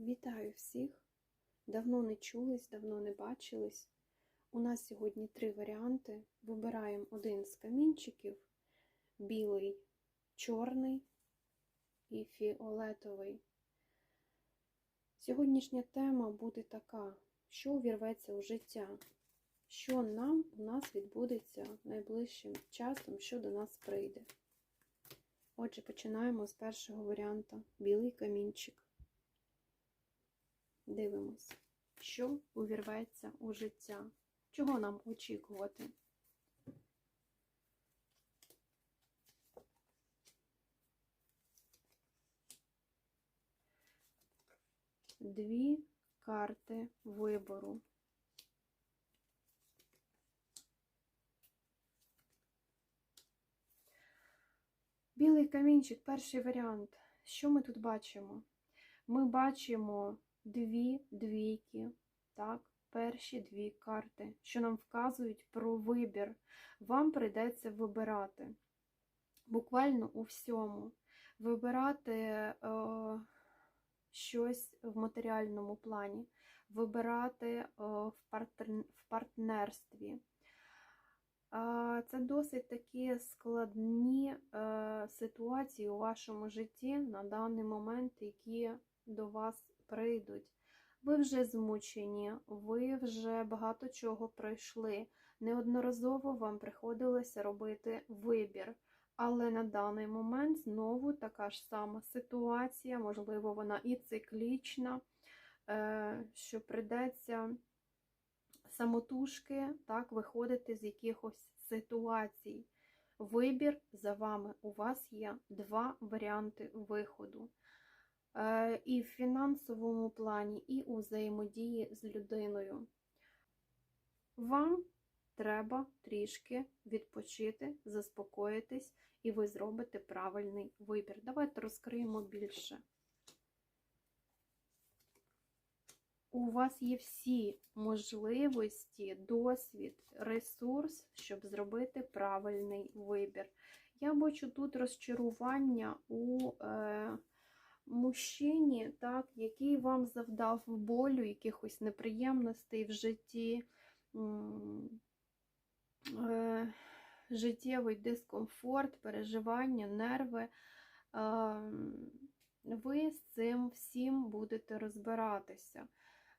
Вітаю всіх! Давно не чулись, давно не бачились. У нас сьогодні три варіанти. Вибираємо один з камінчиків: білий, чорний і фіолетовий. Сьогоднішня тема буде така: що увірветься у життя, що нам у нас відбудеться найближчим часом, що до нас прийде. Отже, починаємо з першого варіанта білий камінчик. Дивимось, що увірветься у життя. Чого нам очікувати? Дві карти вибору. Білий камінчик, перший варіант. Що ми тут бачимо? Ми бачимо дві двійки, так, перші дві карти, що нам вказують про вибір. Вам прийдеться вибирати. Буквально у всьому. Вибирати е, щось в матеріальному плані, вибирати е, в, партер, в партнерстві. Це досить такі складні е, ситуації у вашому житті на даний момент, які до вас прийдуть. Ви вже змучені, ви вже багато чого пройшли. Неодноразово вам приходилося робити вибір. Але на даний момент знову така ж сама ситуація, можливо, вона і циклічна, е, що придеться самотужки так, виходити з якихось ситуацій. Вибір за вами. У вас є два варіанти виходу. Е, і в фінансовому плані, і у взаємодії з людиною. Вам треба трішки відпочити, заспокоїтись, і ви зробите правильний вибір. Давайте розкриємо більше. У вас є всі можливості, досвід, ресурс, щоб зробити правильний вибір. Я бачу тут розчарування у е, мужчині, так, який вам завдав болю, якихось неприємностей в житті, е, життєвий дискомфорт, переживання, нерви. Е, ви з цим всім будете розбиратися.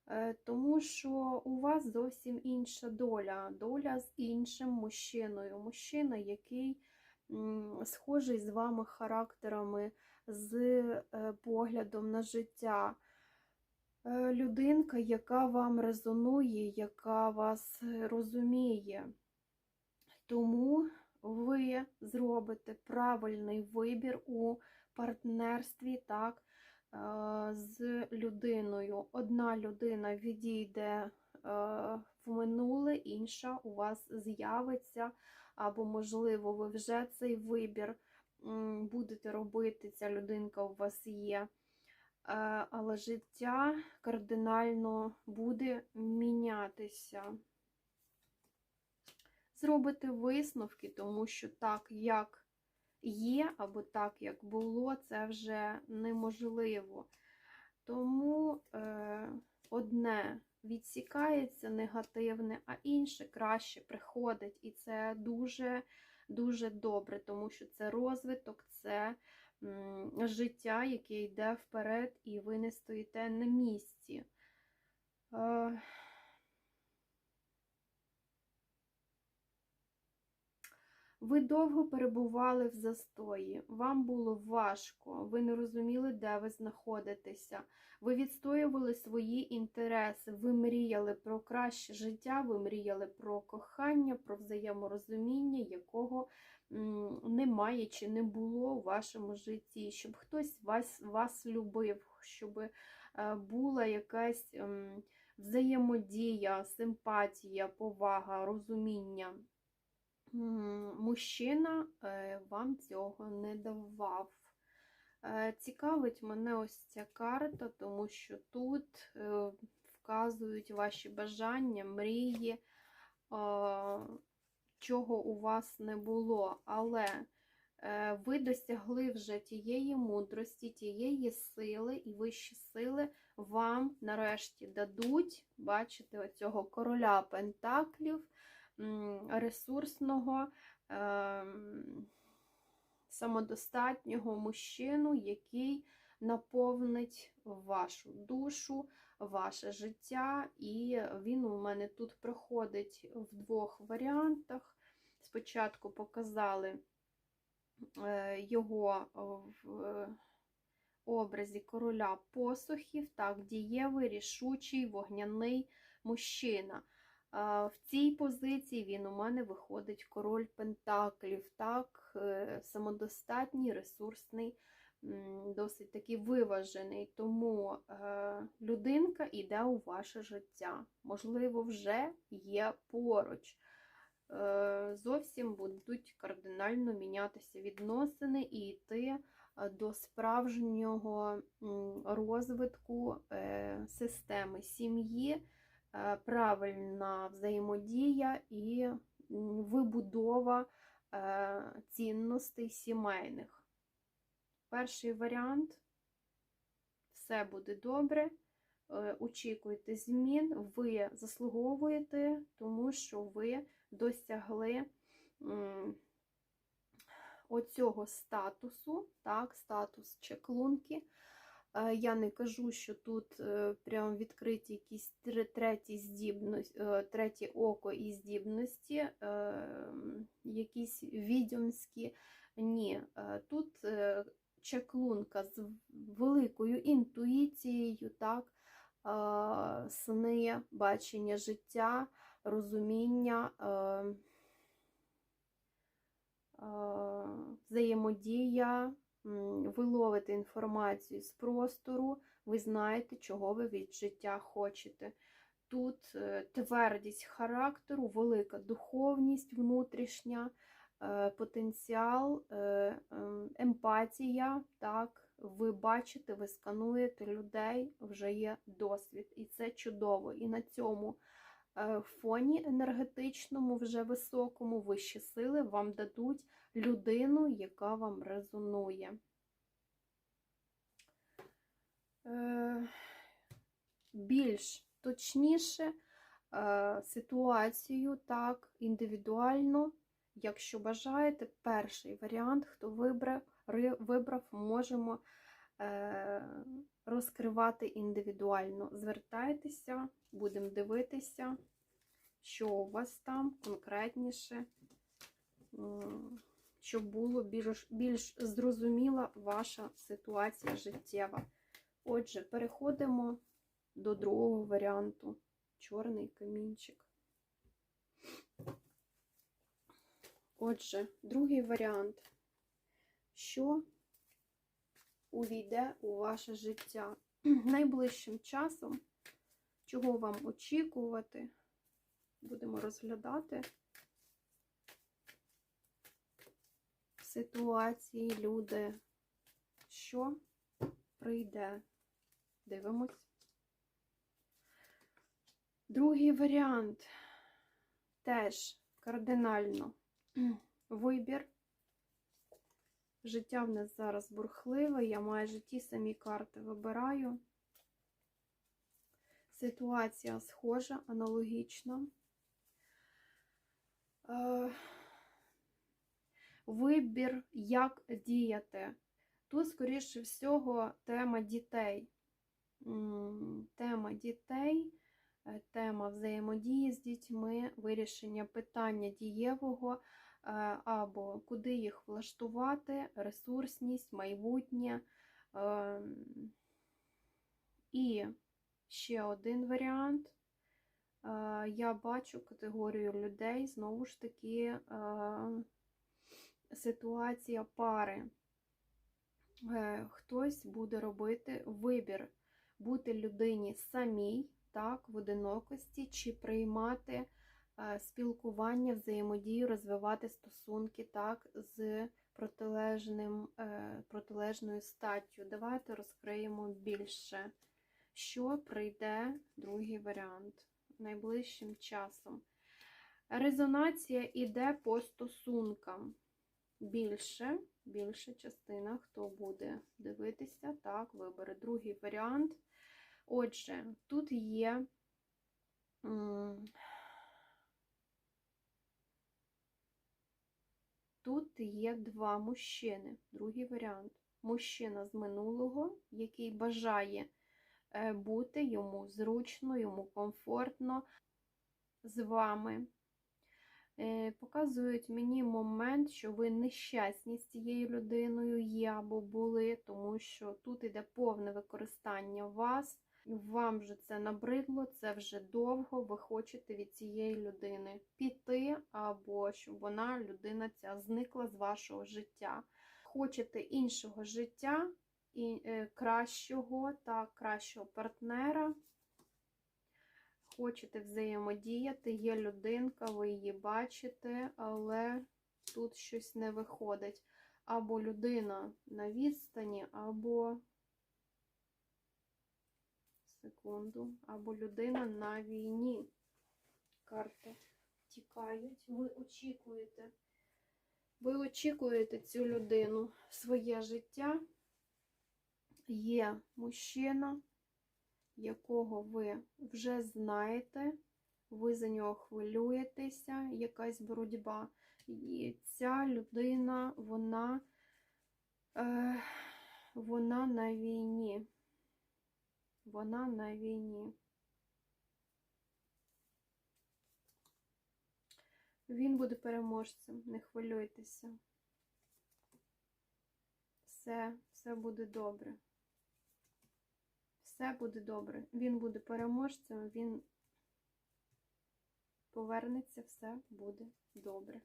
Е, тому що у вас зовсім інша доля, доля з іншим мужчиною. Мужчина, який схожий з вами характерами, з е, поглядом на життя. Е, людинка, яка вам резонує, яка вас розуміє. Тому ви зробите правильний вибір у партнерстві, так, з людиною. Одна людина відійде в минуле, інша у вас з'явиться, або, можливо, ви вже цей вибір будете робити, ця людинка у вас є. Але життя кардинально буде мінятися. Зробити висновки, тому що так, як є, або так, як було, це вже неможливо. Тому е, одне відсікається негативне, а інше краще приходить. І це дуже дуже добре, тому що це розвиток, це життя, яке йде вперед, і ви не стоїте на місці. Ви довго перебували в застої, вам було важко, ви не розуміли, де ви знаходитеся. Ви відстоювали свої інтереси, ви мріяли про краще життя, ви мріяли про кохання, про взаєморозуміння, якого немає чи не було у вашому житті, щоб хтось вас, вас любив, щоб е, була якась взаємодія, симпатія, повага, розуміння мужчина е, вам цього не давав. Е, цікавить мене ось ця карта, тому що тут е, вказують ваші бажання, мрії, чого у вас не було. Але ви досягли вже тієї мудрості, тієї сили, і вищі сили вам нарешті дадуть, бачите, оцього короля Пентаклів, ресурсного, ем, самодостатнього мужчину, який наповнить вашу душу, ваше життя. І він у мене тут приходить в двох варіантах. Спочатку показали е, його в образі короля посухів, так, дієвий, рішучий, вогняний мужчина. В цій позиції він у мене виходить король Пентаклів, так, е, самодостатній, ресурсний, досить таки виважений. Тому е, людинка йде у ваше життя. Можливо, вже є поруч. Е, Зовсім будуть кардинально мінятися відносини і йти до справжнього розвитку системи сім'ї правильна взаємодія і вибудова е, цінностей сімейних. Перший варіант все буде добре. е, Очікуйте змін, ви заслуговуєте, тому що ви досягли оцього статусу, так, статус чеклунки. Я не кажу, що тут е, прям відкриті якісь треті здібності, е, третє око і здібності, е, якісь відьомські. Ні, е, тут чеклунка з великою інтуїцією, так, сни, бачення життя, розуміння. е, е, Взаємодія, ви ловите інформацію з простору, ви знаєте, чого ви від життя хочете. Тут е, твердість характеру, велика духовність внутрішня, е, потенціал, е, ем, емпатія. Так, ви бачите, ви скануєте людей, вже є досвід, і це чудово. І на цьому фоні енергетичному, вже високому, вищі сили вам дадуть людину, яка вам резонує. Е, Більш точніше е, ситуацію, так, індивідуально, якщо бажаєте, перший варіант, хто вибрав, вибрав можемо е, розкривати індивідуально. Звертайтеся, будемо дивитися, що у вас там конкретніше, щоб було більш, більш зрозуміла ваша ситуація життєва. Отже, переходимо до другого варіанту. Чорний камінчик. Отже, другий варіант. Що увійде у ваше життя найближчим часом? Чого вам очікувати? Будемо розглядати ситуації, люди, що прийде. Дивимось. Другий варіант теж кардинально вибір. Життя в нас зараз бурхливе, я майже ті самі карти вибираю. Ситуація схожа, аналогічна. Е, Вибір, як діяти. Тут, скоріше всього, тема дітей. Тема дітей, е, тема взаємодії з дітьми, вирішення питання дієвого, або куди їх влаштувати, ресурсність, майбутнє. Ем, І ще один варіант. Е, Я бачу категорію людей, знову ж таки, е, ситуація пари. Е, Хтось буде робити вибір, бути людині самій, так, в одинокості, чи приймати е, спілкування, взаємодію, розвивати стосунки так, з протилежним, е, протилежною статтю. Давайте розкриємо більше, що прийде другий варіант найближчим часом. Резонація іде по стосункам. більше, більша частина, хто буде дивитися, так, вибере другий варіант. Отже, тут є. Тут є два мужчини. Другий варіант. Мужчина з минулого, який бажає е, бути йому зручно, йому комфортно з вами. Е, Показують мені момент, що ви нещасні з цією людиною є або були, тому що тут йде повне використання вас. Вам вже це набридло, це вже довго. Ви хочете від цієї людини піти, або щоб вона, людина ця, зникла з вашого життя. Хочете іншого життя, і е, кращого та кращого партнера. Хочете взаємодіяти, є людинка, ви її бачите, але тут щось не виходить. Або людина на відстані, або секунду, або людина на війні. Карти тікають. Ви очікуєте. Ви очікуєте цю людину в своє життя. Є мужчина, якого ви вже знаєте, ви за нього хвилюєтеся, якась боротьба. І ця людина, вона, е, вона на війні. Вона на війні. Він буде переможцем, не хвилюйтеся. Все, все буде добре. Все буде добре. Він буде переможцем, він повернеться, все буде добре.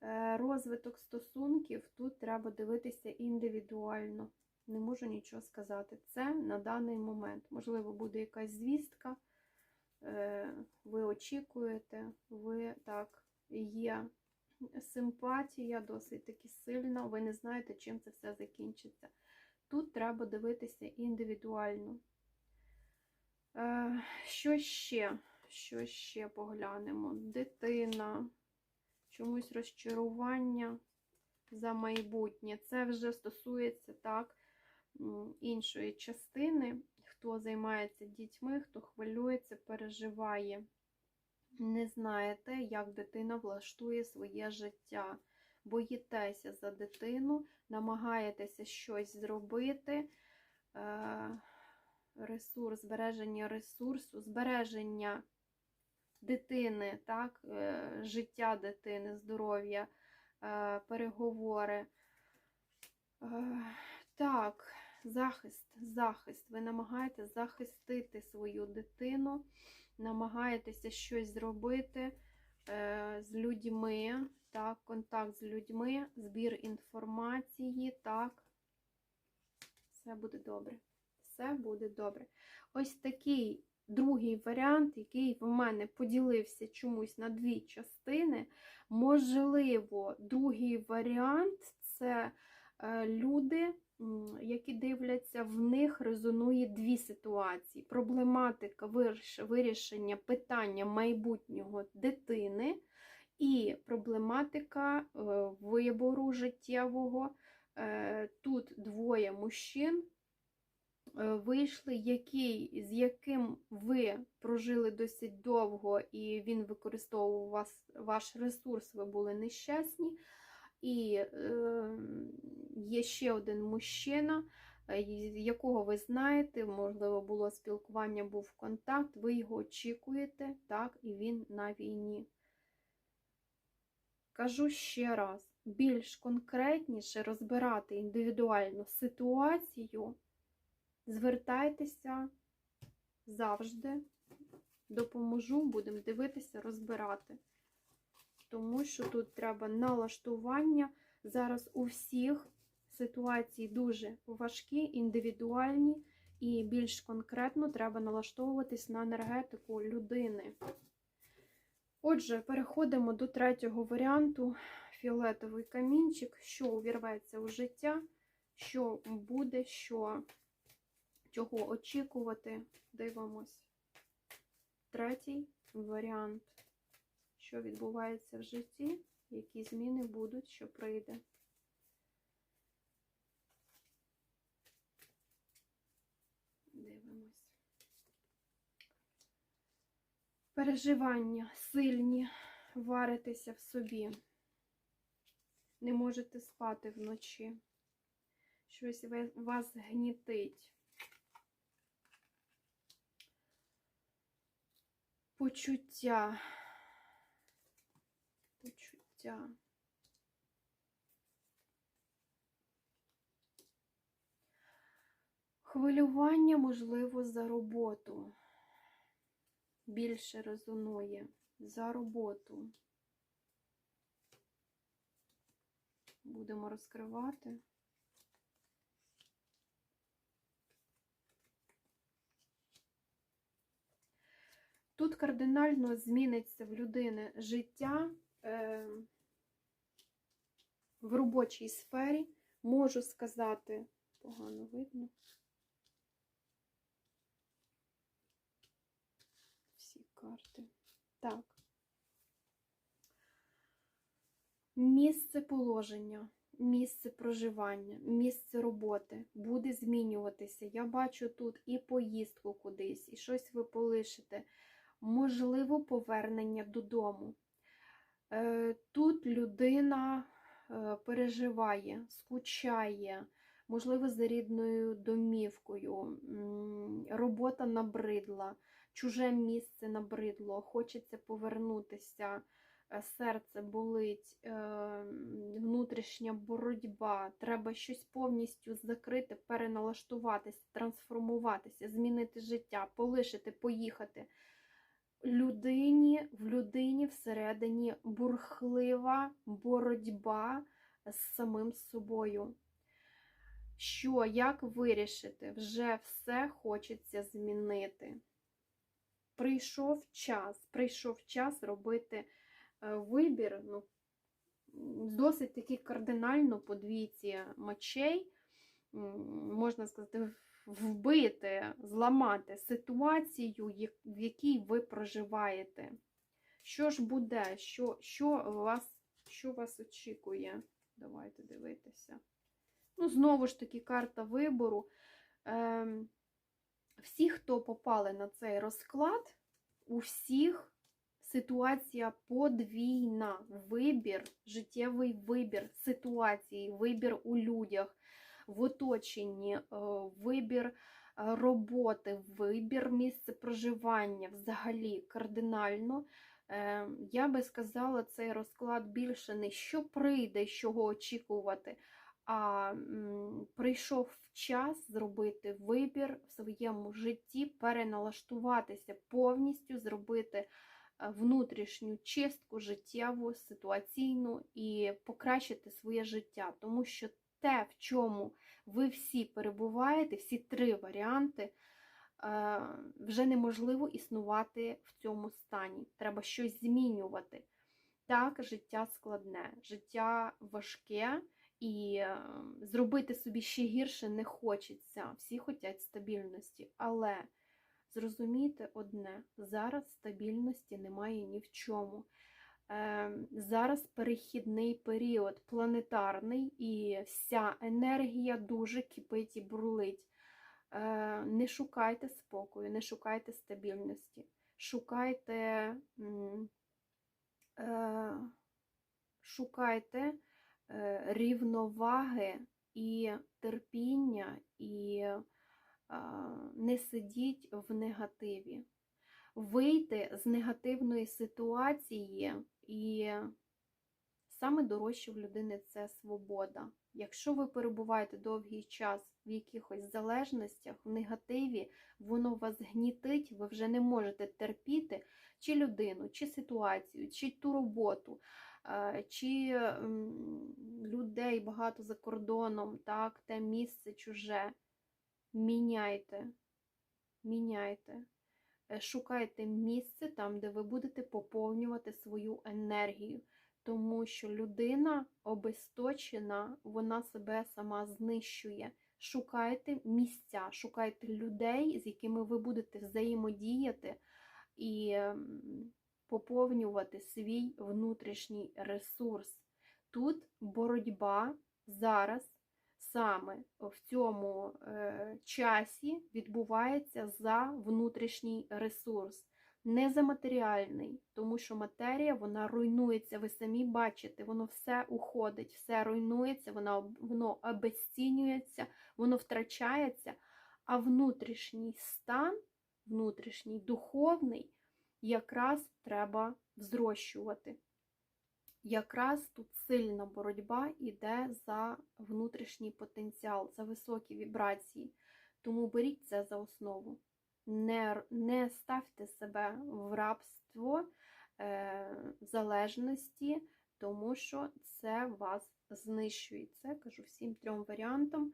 Е, Розвиток стосунків тут треба дивитися індивідуально. Не можу нічого сказати. Це на даний момент. Можливо, буде якась звістка, е, ви очікуєте, ви так, є симпатія досить таки сильна, ви не знаєте, чим це все закінчиться. Тут треба дивитися індивідуально. Е, Що ще? Що ще поглянемо? Дитина, чомусь розчарування за майбутнє. Це вже стосується так іншої частини, хто займається дітьми, хто хвилюється, переживає. Не знаєте, як дитина влаштує своє життя. Боїтеся за дитину, намагаєтеся щось зробити. Е, ресурс, збереження ресурсу, збереження дитини, так, е, життя дитини, здоров'я, е, переговори. Так, захист, захист. Ви намагаєтесь захистити свою дитину, намагаєтеся щось зробити е, з людьми, так, контакт з людьми, збір інформації, так. Все буде добре. Все буде добре. Ось такий другий варіант, який в мене поділився чомусь на дві частини. Можливо, другий варіант це люди які дивляться, в них резонує дві ситуації: проблематика вирішення питання майбутнього дитини і проблематика е, вибору життєвого. Е, тут двоє мужчин е, вийшли, який, з яким ви прожили досить довго, і він використовував вас, ваш ресурс, ви були нещасні. І е, є ще один мужчина, е, якого ви знаєте, можливо, було спілкування, був контакт, ви його очікуєте, так, і він на війні. Кажу ще раз, більш конкретніше розбирати індивідуальну ситуацію, звертайтеся завжди, допоможу, будемо дивитися, розбирати тому що тут треба налаштування. Зараз у всіх ситуації дуже важкі, індивідуальні, і більш конкретно треба налаштовуватись на енергетику людини. Отже, переходимо до третього варіанту: фіолетовий камінчик, що увірветься у життя, що буде, що, чого очікувати. Дивимось. Третій варіант що відбувається в житті Які зміни будуть, що прийде? Дивимось. Переживання сильні, варитеся в собі. Не можете спати вночі. Щось вас гнітить. Почуття. Почуття. Хвилювання, можливо, за роботу. Більше резонує за роботу. Будемо розкривати. Тут кардинально зміниться в людини життя в робочій сфері. Можу сказати, погано видно. Всі карти. Так. Місце положення, місце проживання, місце роботи буде змінюватися. Я бачу тут і поїздку кудись, і щось ви полишите. Можливо, повернення додому. Е, Тут людина е, переживає, скучає, можливо, за рідною домівкою, робота набридла, чуже місце набридло, хочеться повернутися, е, серце болить, внутрішня боротьба, треба щось повністю закрити, переналаштуватися, трансформуватися, змінити життя, полишити, поїхати людині, в людині всередині бурхлива боротьба з самим собою. Що, як вирішити? Вже все хочеться змінити. Прийшов час, прийшов час робити е, вибір, ну, досить таки кардинально по двійці мечей, можна сказати, вбити, зламати ситуацію, в якій ви проживаєте. Що ж буде? Що, що, вас, що вас очікує? Давайте дивитися. Ну, знову ж таки, карта вибору. Ем, всі, хто попали на цей розклад, у всіх ситуація подвійна. Вибір, життєвий вибір ситуації, вибір у людях в оточенні, е, вибір е, роботи, вибір місця проживання взагалі кардинально. Е, Я би сказала, цей розклад більше не що прийде, чого очікувати, а прийшов час зробити вибір в своєму житті, переналаштуватися повністю, зробити внутрішню чистку життєву, ситуаційну і покращити своє життя, тому що те, в чому ви всі перебуваєте, всі три варіанти, е, вже неможливо існувати в цьому стані. Треба щось змінювати. Так, життя складне, життя важке, і е, зробити собі ще гірше не хочеться. Всі хочуть стабільності. Але зрозумійте одне: зараз стабільності немає ні в чому. Е, Зараз перехідний період планетарний, і вся енергія дуже кипить і бурлить. Е, Не шукайте спокою, не шукайте стабільності, шукайте, е, шукайте е, рівноваги і терпіння, і не сидіть в негативі. Вийти з негативної ситуації, і саме дорожче в людини це свобода. Якщо ви перебуваєте довгий час в якихось залежностях, в негативі, воно вас гнітить, ви вже не можете терпіти чи людину, чи ситуацію, чи ту роботу, е, чи людей багато за кордоном, так, те місце чуже. Міняйте, міняйте. Е, Шукайте місце там, де ви будете поповнювати свою енергію. Тому що людина обесточена, вона себе сама знищує. Шукайте місця, шукайте людей, з якими ви будете взаємодіяти і поповнювати свій внутрішній ресурс. Тут боротьба зараз саме в цьому е, часі відбувається за внутрішній ресурс, не за матеріальний, тому що матерія вона руйнується. Ви самі бачите, воно все уходить, все руйнується, воно, воно обезцінюється, воно втрачається, а внутрішній стан, внутрішній духовний, якраз треба взрощувати. Якраз тут сильна боротьба йде за внутрішній потенціал, за високі вібрації. Тому беріть це за основу. Не, не ставте себе в рабство е, залежності, тому що це вас знищує. Це кажу всім трьом варіантам.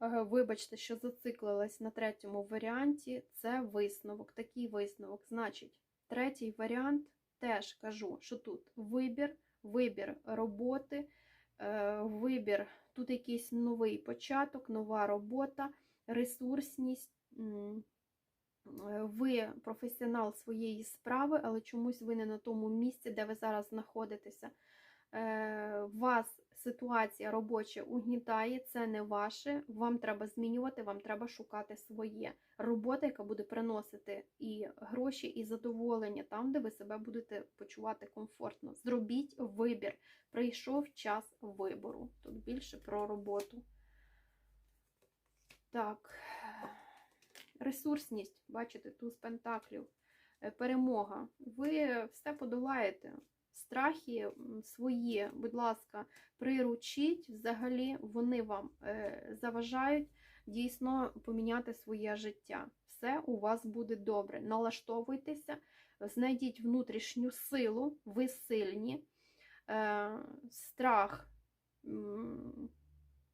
Е, Вибачте, що зациклилась на третьому варіанті. Це висновок, такий висновок. Значить, третій варіант теж кажу, що тут вибір, вибір роботи, е, вибір, тут якийсь новий початок, нова робота, ресурсність. Ви професіонал своєї справи, але чомусь ви не на тому місці, де ви зараз знаходитеся. Е, Вас ситуація робоча угнітає, це не ваше. Вам треба змінювати, вам треба шукати своє. Робота, яка буде приносити і гроші, і задоволення там, де ви себе будете почувати комфортно. Зробіть вибір. Прийшов час вибору. Тут більше про роботу. Так, ресурсність, бачите, туз пентаклів, Е, перемога. Ви все подолаєте. Страхи свої, будь ласка, приручіть. Взагалі вони вам е, заважають дійсно поміняти своє життя. Все у вас буде добре. Налаштовуйтеся, знайдіть внутрішню силу, ви сильні. Е, Страх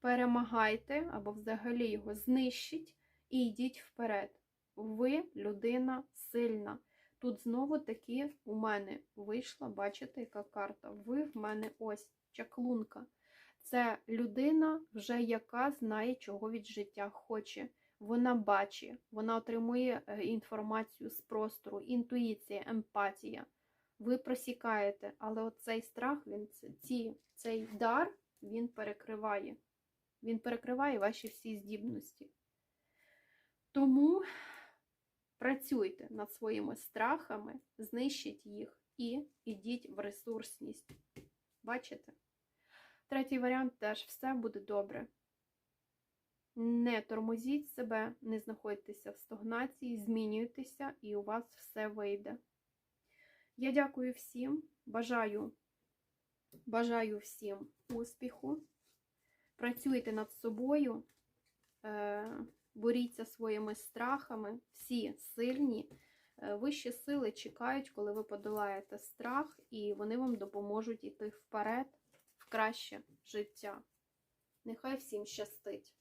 перемагайте або взагалі його знищіть і йдіть вперед. Ви людина сильна. Тут знову таки у мене вийшла, бачите, яка карта. Ви в мене ось чаклунка. Це людина, вже яка знає, чого від життя хоче. Вона бачить, вона отримує е, інформацію з простору, інтуїція, емпатія. Ви просікаєте, але оцей страх, він ці, цей дар, він перекриває. Він перекриває ваші всі здібності. Тому працюйте над своїми страхами, знищіть їх і йдіть в ресурсність. Бачите? Третій варіант теж все буде добре. Не тормозіть себе, не знаходьтеся в стагнації, змінюйтеся, і у вас все вийде. Я дякую всім, бажаю, бажаю всім успіху. Працюйте над собою, е, боріться своїми страхами, всі сильні. Е, Вищі сили чекають, коли ви подолаєте страх, і вони вам допоможуть йти вперед в краще життя. Нехай всім щастить!